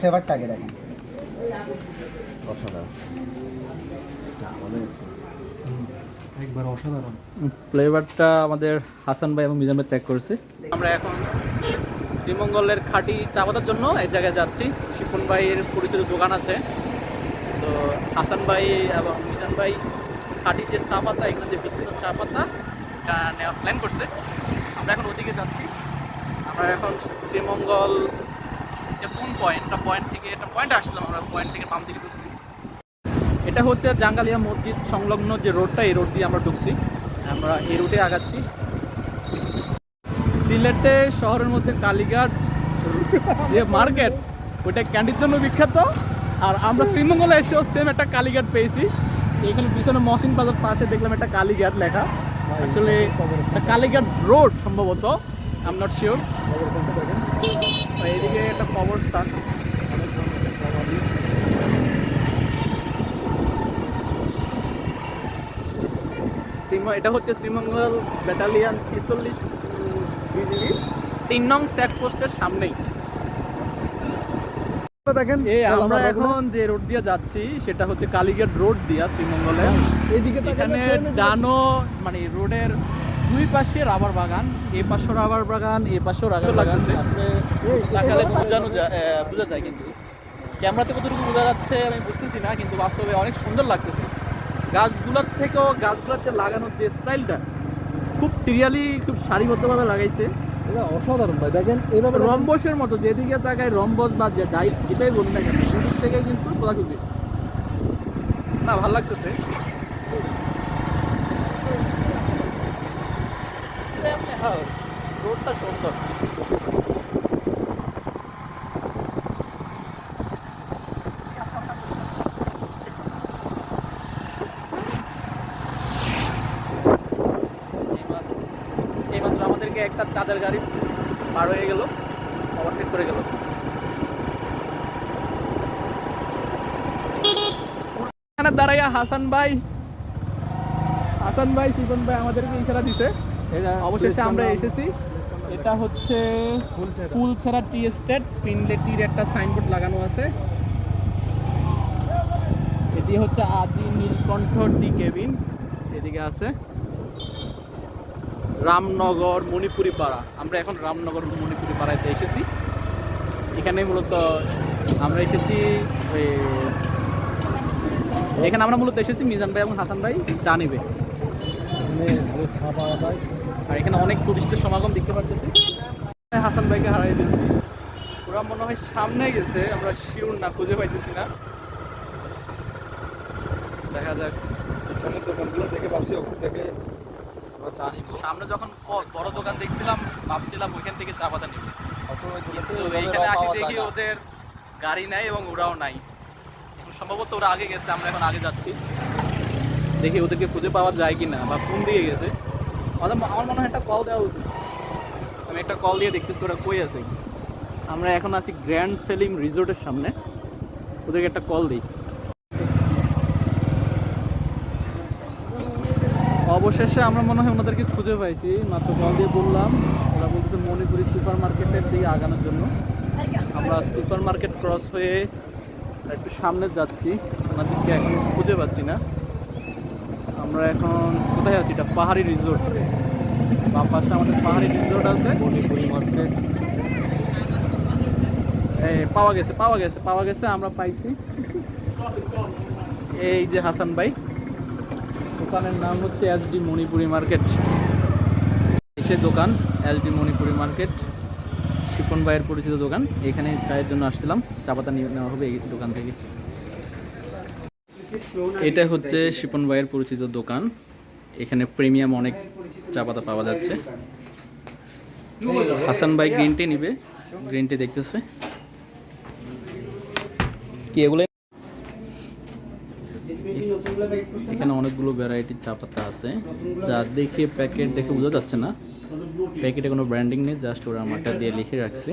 ফ্লেভারটা আগে দেখেন। অসাধারণ। একবার অসাধারণ। ফ্লেভারটা আমাদের হাসান ভাই এবং মিজান ভাই চেক করেছে। আমরা এখন শ্রীমঙ্গলের খাঁটি চা পাতার জন্য এক জায়গায় যাচ্ছি। শিপন ভাইয়ের পরিচিত দোকান আছে। তো হাসান ভাই এবং মিজান ভাই খাঁটি যে চা পাতা এখানে যে বিখ্যাত চা পাতা এটা নেওয়ার প্ল্যান করছে। আমরা এখন ওদিকে যাচ্ছি। আমরা এখন শ্রীমঙ্গল পয়েন্ট একটা পয়েন্ট থেকে, একটা পয়েন্ট আসছিলাম আমরা পয়েন্ট থেকে বাম দিকে ঢুকছি এটা হচ্ছে জাঙ্গালিয়া মসজিদ সংলগ্ন যে রোডটা, এই রোড দিয়ে আমরা ঢুকছি। আমরা এই রুটে আগাচ্ছি। সিলেটে শহরের মধ্যে কালীঘাট, যে মার্কেট, ওইটা ক্যান্ডির জন্য বিখ্যাত। আর আমরা শ্রীমঙ্গলে এসেও সেম একটা কালীঘাট পেয়েছি। এখানে পিছনে মহসিন বাজার পাশে দেখলাম একটা কালীঘাট লেখা। আসলে কালীঘাট রোড সম্ভবত আম নট শিওর এইদিকে একটা কবরস্থান এটা হচ্ছে শ্রীমঙ্গল ব্যাটালিয়ান ছেচল্লিশ বিজিবি। তিন নং চেক পোস্টের সামনেই। দেখেন আমরা এখন যে রোড দিয়ে যাচ্ছি সেটা হচ্ছে কালীঘাট রোড দিয়া শ্রীমঙ্গলে। এইদিকে এখানে ডানো মানে রোডের দুই পাশে রাবার বাগান এই পাশেও রাবার বাগান এই পাশেও রাবার বাগান। তাকালে বোঝানো যায় বোঝা যায় কিন্তু। ক্যামেরাতে কতটুকু বোঝা যাচ্ছে আমি বুঝতেছি না কিন্তু বাস্তবে অনেক সুন্দর লাগতেছে। গাছগুলোর থেকেও গাছগুলোর যে লাগানোর যে স্টাইলটা খুব সিরিয়ালি খুব সারিবদ্ধভাবে লাগাইছে। এটা অসাধারণ ভাই দেখেন এইভাবে। রম্বসের মতো যেদিকে তাকায় রম্বস বা যে ডাইট যেটাই বলি না কেন থেকে কিন্তু সোজাসুজি। না ভালো লাগতেছে হ্যাঁ রোডটা সুন্দর। একটা চাঁদের গাড়ি পার হয়ে গেল ওভারটেক করে গেল। দাঁড়াইয়া হাসান ভাই হাসান ভাই শিবন ভাই আমাদেরকে ইশারা দিছে। অবশেষে আমরা এসেছি। এটা হচ্ছে ফুলছড়া টি এস্টেট পিনলে টির একটা সাইনবোর্ড লাগানো আছে। এটি হচ্ছে আদি নীলকণ্ঠ টি কেবিন এদিকে আছে। রামনগর মণিপুরি পাড়া আমরা এখন রামনগর মণিপুরি পাড়াতে এসেছি। এখানে মূলত আমরা এসেছি এখানে আমরা মূলত এসেছি মিজান ভাই এবং হাসান ভাই জানিবে এখানে আর এখানে অনেক টুরিস্টের সমাগম দেখতে পাচ্ছি হাসান ভাইকে হারাই দিচ্ছি ওরা মনে হয় সামনে গেছে আমরা শিওর না খুঁজে পাইতেছি না। দেখা যাক দোকানগুলো ভাবছি ওখান থেকে সামনে যখন বড় দোকান দেখছিলাম ভাবছিলাম ওইখান থেকে চা পাতা নিব। এইখানে আসি দেখি ওদের গাড়ি নাই এবং ওরাও নাই। এখন সম্ভবত ওরা আগে গেছে আমরা এখন আগে যাচ্ছি। দেখি ওদেরকে খুঁজে পাওয়া যায় কি না বা কোন দিকে গেছে। আমার মনে হয় একটা কল দেওয়া উচিত। আমি একটা কল দিয়ে দেখতেছি ওরা কই আছে। আমরা এখন আছি গ্র্যান্ড সেলিম রিসোর্টের সামনে। ওদেরকে একটা কল দিই। অবশেষে আমরা মনে হয় ওনাদেরকে খুঁজে পাইছি। মাত্র কল দিয়ে বললাম ওরা বলতেছে মণিপুরি সুপার মার্কেটের দিকে আগানোর জন্য। আমরা সুপার মার্কেট ক্রস হয়ে একটু সামনে যাচ্ছি। ওনাদেরকে এখন খুঁজে পাচ্ছি না। আমরা এখন কোথায় আছি? এটা পাহাড়ি রিসোর্ট বাম পাশে আমাদের পাহাড়ি রিসোর্ট আছে। মণিপুরি মার্কেট এই পাওয়া গেছে পাওয়া গেছে পাওয়া গেছে আমরা পাইছি। এই যে হাসান ভাই। দোকানের নাম হচ্ছে এস ডি মণিপুরি মার্কেট এসে দোকান S D Manipuri market Shipon ভাইয়ের পরিচিত দোকান। এখানে চায়ের জন্য আসছিলাম। চা পাতা নিয়ে নেওয়া হবে এই দোকান থেকে। এটা হচ্ছে শিপন ভাইয়ের পরিচিত দোকান। এখানে প্রিমিয়াম অনেক চা পাতা পাওয়া যাচ্ছে। হাসান ভাই গ্রিন টি নিবে। গ্রিন টি দেখতেছে। কি এগুলো? এখানে অনেকগুলো ভ্যারাইটির চা পাতা আছে। যা দেখে প্যাকেট দেখে বোঝা যাচ্ছে না। প্যাকেটে কোনো ব্র্যান্ডিং নেই জাস্ট ওরা আমারটা দিয়ে লিখে রাখছে।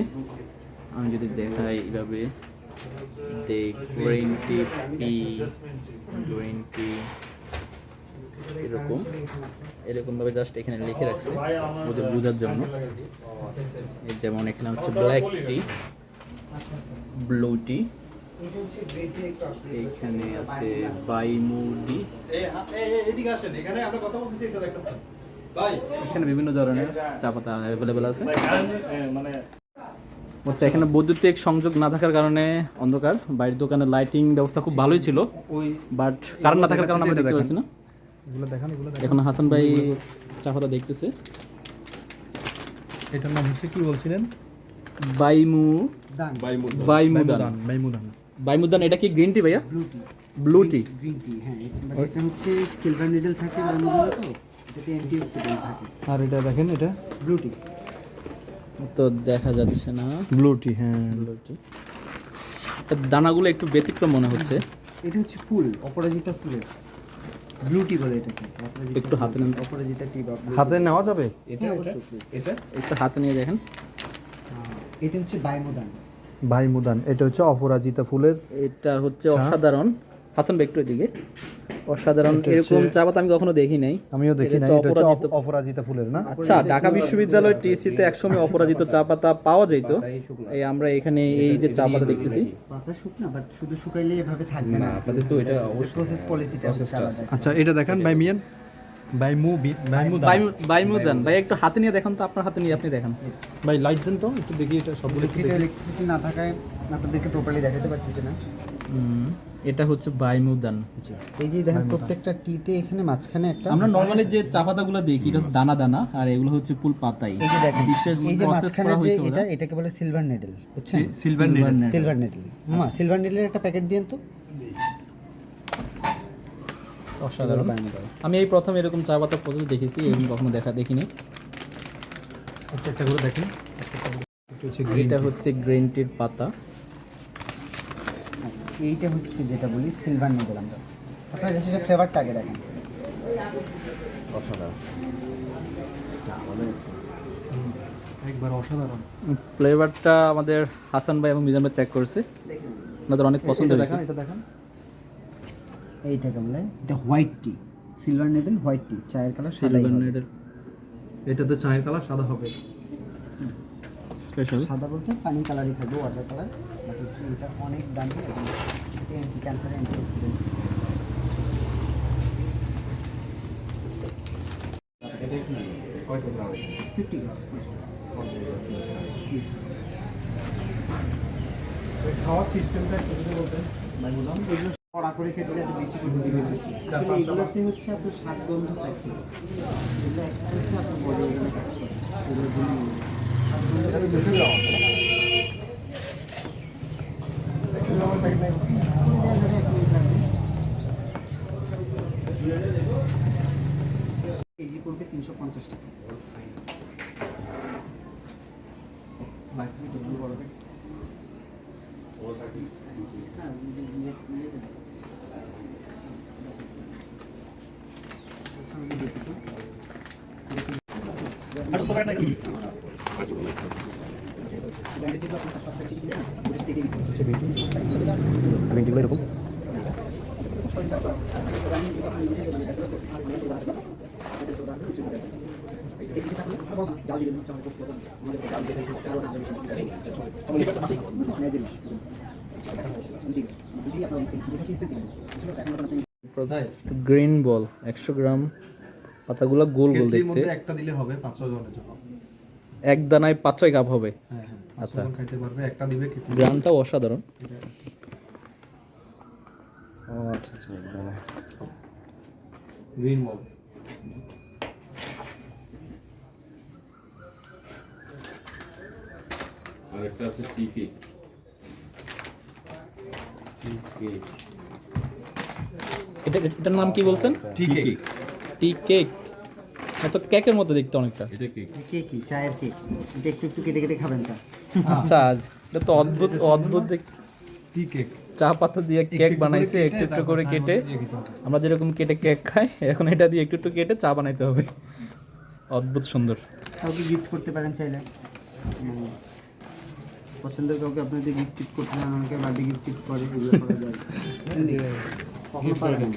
আমি যদি দেখাই এইভাবে। দে গ্রিন টি পি গ্রিন টি এরকম। এরকমভাবে জাস্ট এখানে লিখে রাখছে। ওদের বোঝার জন্য। যেমন এখানে হচ্ছে ব্ল্যাক টি ব্লু টি এখানে আছে বাইমুডি এখানে বিভিন্ন ধরনের চা পাতা অ্যাভেলেবেল আছে। আচ্ছা এখানে বৈদ্যুতিক সংযোগ না থাকার কারণে অন্ধকার বাইরের দোকানে লাইটিং ব্যবস্থা খুব ভালোই ছিল ওই বাট কারেন্ট না থাকার কারণে আমরা দেখতে পাচ্ছি না। এগুলো দেখান এগুলো এখন হাসান ভাই চা দেখতেছে। এটার নাম হচ্ছে কি বলছিলেন? বাইমু দান। বাইমুদান মাইমুদান বাইমুদান এটা কি গ্রিন টি ভাইয়া? Blue tea blue tea green tea হ্যাঁ এটা- হচ্ছে সিলভার নিডল থাকে বামগুলো তো এটাতে অ্যান্টি অক্সিডেন্ট থাকে। আর এটা দেখেন এটা? ব্লু টি তো দেখা যাচ্ছে না। ব্লুটি হ্যাঁ। ব্লু টি দানাগুলো একটু ব্যতিক্রম মনে হচ্ছে। এটা হচ্ছে ফুল অপরাজিতা ফুলের। ব্লু টি বলে এটাকে একটু হাতে নেন। অপরাজিতা টি বা হাতে নেওয়া যাবে? এটা হ্যাঁ, অবশ্যই, এটা। একটু হাতে নিয়ে দেখেন। এটা হচ্ছে বাইমুদান। ভাইমুদান এটা হচ্ছে অপরাজিতা ফুলের এটা হচ্ছে অসাধারণ। হাসান ভাই একটু এদিকে। অসাধারণ। এরকম চা পাতা আমি কখনো দেখি নাই। আমিও দেখি এটা না এটা হচ্ছে অপরাজিত। অপরাজিতা ফুলের না? আচ্ছা ঢাকা বিশ্ববিদ্যালয় টিসি তে একসময় অপরাজিত চা পাতা পাওয়া যেত। এই আমরা এখানে এই যে চা পাতা দেখতেছি। পাতা শুকনা বাট শুধু শুকাইলে এভাবে থাকবে না। আপনাদের তো এটা অবশ্যই প্রসেস পলিসিটা আচ্ছা এটা দেখেন বাইমু বি- বাইমুদান। বাইমু- বাইমুদান। ভাই একটু হাতে নিয়ে দেখেন তো আপনার হাতে নিয়ে আপনি দেখেন। ভাই লাইট দেন তো একটু দেখি এটা সবগুলো ইলেকট্রিসিটি না থাকায় আপনাদেরকে প্রপারলি দেখাতে পারতেছি না। হুম, এটা হচ্ছে বাইমুদান এই যে দেখেন প্রত্যেকটা টিতে এখানে মাঝখানে একটা আমরা নর্মালি যে চা পাতাগুলো দেখি এটা দানা দানা আর এগুলো হচ্ছে ফুল পাতাই। এই যে দেখেন বিশেষ এই যে প্রসেস মাঝখানে যে এটা এটাকে বলে সিলভার নেডল বুঝছেন? Silver net। সিলভার নেডল মামা সিলভার নেডলের একটা প্যাকেট দিন তো। অসাধারণ। আমি এই প্রথম এরকম চা পাতা প্রসেস দেখেছি এরকম কখনো দেখা দেখিনি। একটা একটা করে দেখেন। এটা হচ্ছে গ্রিন এটা হচ্ছে গ্রিন টির পাতা। এইটা হচ্ছে যেটা বলি সিলভার নেডল আমরা। আপনারা জাস্ট এটা ফ্লেভারটা আগে দেখেন। অসাধারণ। একবার অসাধারণ। ফ্লেভারটা আমাদের হাসান ভাই এবং মিজান ভাই চেক করেছে। ওনাদের অনেক পছন্দ দেখেন এটা দেখেন। এইটাকে বলে এটা white tea silver needle white tea চায়ের কালার সাদা সিলভার নেডের এটা তো চায়ের কালার সাদা হবে। স্পেশাল সাদা বলতে পানি কালারই থাকবে ওয়াটার কালার বাট হচ্ছে এটা অনেক দামি এবং অ্যান্টি ক্যান্সার অ্যান্টি অক্সিডেন্ট এটা কি কয়টা গ্রাম ফিফটি খাওয়ার সিস্টেমটা একটু এগুলো কড়া করে খেতে যাতে বেশি করে দিবে আসলে এগুলোতে হচ্ছে আপনার স্বাদ গন্ধ থাকে। এগুলো একটা হচ্ছে আপনার বডি কাজ করে কেজি পড়বে তিনশো পঞ্চাশ টাকা গ্রিন বল একশো গ্রাম পাতাগুলো গোল গোল দেখতে। একটা দিলে হবে পাঁচ জনের জন্য এক দানায় পাঁচ ছয় কাপ হবে। হ্যাঁ হ্যাঁ আচ্ছা। আচ্ছা খাইতে পারবে একটা দিবে কেটলি গ্রামটাও অসাধারণ। ও আচ্ছা আচ্ছা গ্রিন মল আরেকটা আছে টি কেক কেক এটা এটার নাম কি বলছেন? ঠিক টি কেক তো কেকের মতো দেখতে অনেকটা। এটা কেক। কেক কি চায়ের কেক। এটা একটু একটু কেটে কেটে খাবেন চা আচ্ছা এটা তো অদ্ভুত অদ্ভুত দেখ- ঠিক কেক? চা পাতা দিয়ে কেক বানাইছে একটু একটু করে কেটে। আমরা যেরকম কেটে কেক খাই এখন এটা দিয়ে একটু একটু কেটে চা বানাইতে হবে। অদ্ভুত সুন্দর। কাউকে গিফট করতে পারেন চাইলে। পছন্দের কাউকে আপনি যদি গিফট টিফট করতে চান অনেকে বার্থডে গিফট টিফট করে এগুলো করা যায়। কখনো পারবেন।